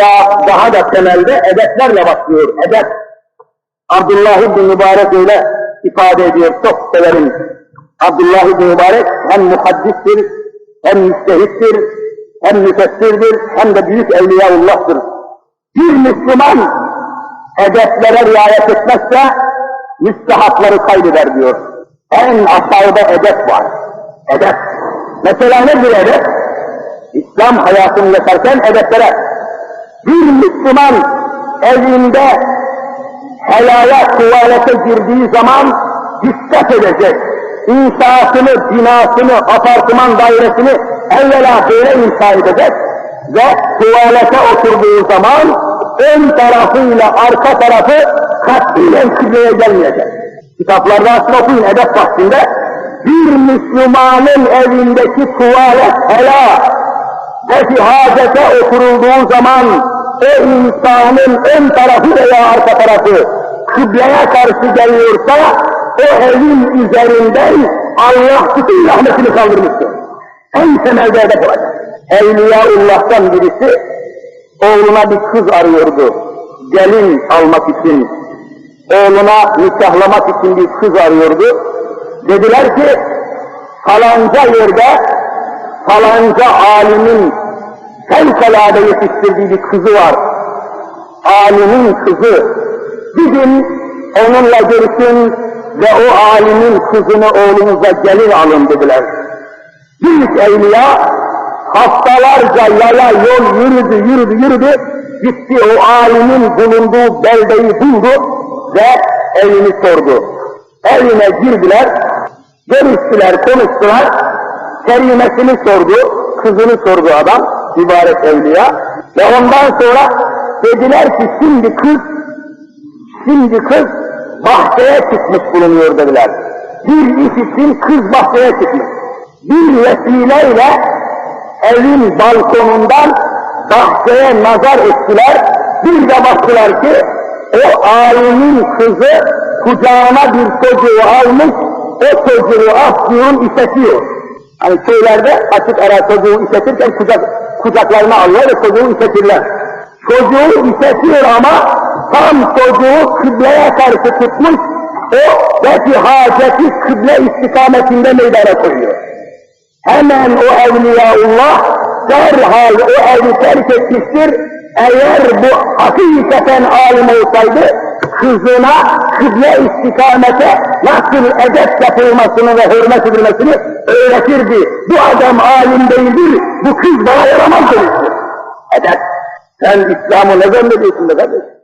Hatta daha da temelde edeplerle başlıyor. Edep. Abdullah ibn Mübarek öyle ifade ediyor. Çok severim. Abdullah ibn Mübarek hem muhaddistir, hem müstehittir, hem müfessirdir, hem de büyük evliyaullah'tır. Bir Müslüman edeplere riayet etmezse müstehapları kaybeder diyor. En aşağıda edep var. Edep. Mesela nedir edep? İslam hayatını yaşarken edeplere. Bir Müslüman evinde helaya tuvalete girdiği zaman dikkat edecek. İnşaatını, binasını, apartman dairesini evvela böyle inşa edecek ve tuvalete oturduğu zaman ön tarafıyla arka tarafı katiyen kıbleye gelmeyecek. Kitaplarda aslında okuyun edep bahsinde bir Müslümanın evindeki tuvalet hela ve bir hacete oturulduğu zaman o insanın ön tarafı veya arka tarafı kıbleye karşı geliyorsa o evin üzerinden Allah bütün rahmetini kaldırmıştır. En temelde hedef olacak. Evliyaullah'tan birisi oğluna bir kız arıyordu. Gelin almak için. Oğluna nikahlamak için bir kız arıyordu. Dediler ki falanca yerde falanca alimin fevkalade yetiştirdiği bir kızı var. Alimin kızı. Bir gün onunla görüşün ve o alimin kızını oğlunuza gelin alın dediler. Büyük evliya haftalarca yaya yol yürüdü, yürüdü, yürüdü. Gitti o alimin bulunduğu beldeyi buldu ve evini sordu. Evine girdiler, görüştüler, konuştular. Kerimesini sordu, kızını sordu adam, mübarek evliya. Ve ondan sonra dediler ki şimdi kız, şimdi kız bahçeye çıkmış bulunuyor dediler. Bir iş için kız bahçeye çıkmış. Bir vesileyle evin balkonundan bahçeye nazar ettiler. Bir de baktılar ki o alimin kızı kucağına bir çocuğu almış, o çocuğu aslıyor, işetiyor. Hani köylerde açık ara çocuğu işletirken kucak, kucaklarına alıyor ve çocuğu işletirler. Çocuğu işletiyor ama tam çocuğu kıbleye karşı tutmuş, o belki haceti kıble istikametinde meydana koyuyor. Hemen o evliyaullah derhal o evi terk etmiştir. Eğer bu hakikaten alim olsaydı kızına kıble istikamete nasıl edep yapılmasını ve hürmet edilmesini öğretirdi. Bu adam alim değildir, bu kız bana yaramaz demiştir. Edep. Sen İslam'ı ne zannediyorsun be kardeşim?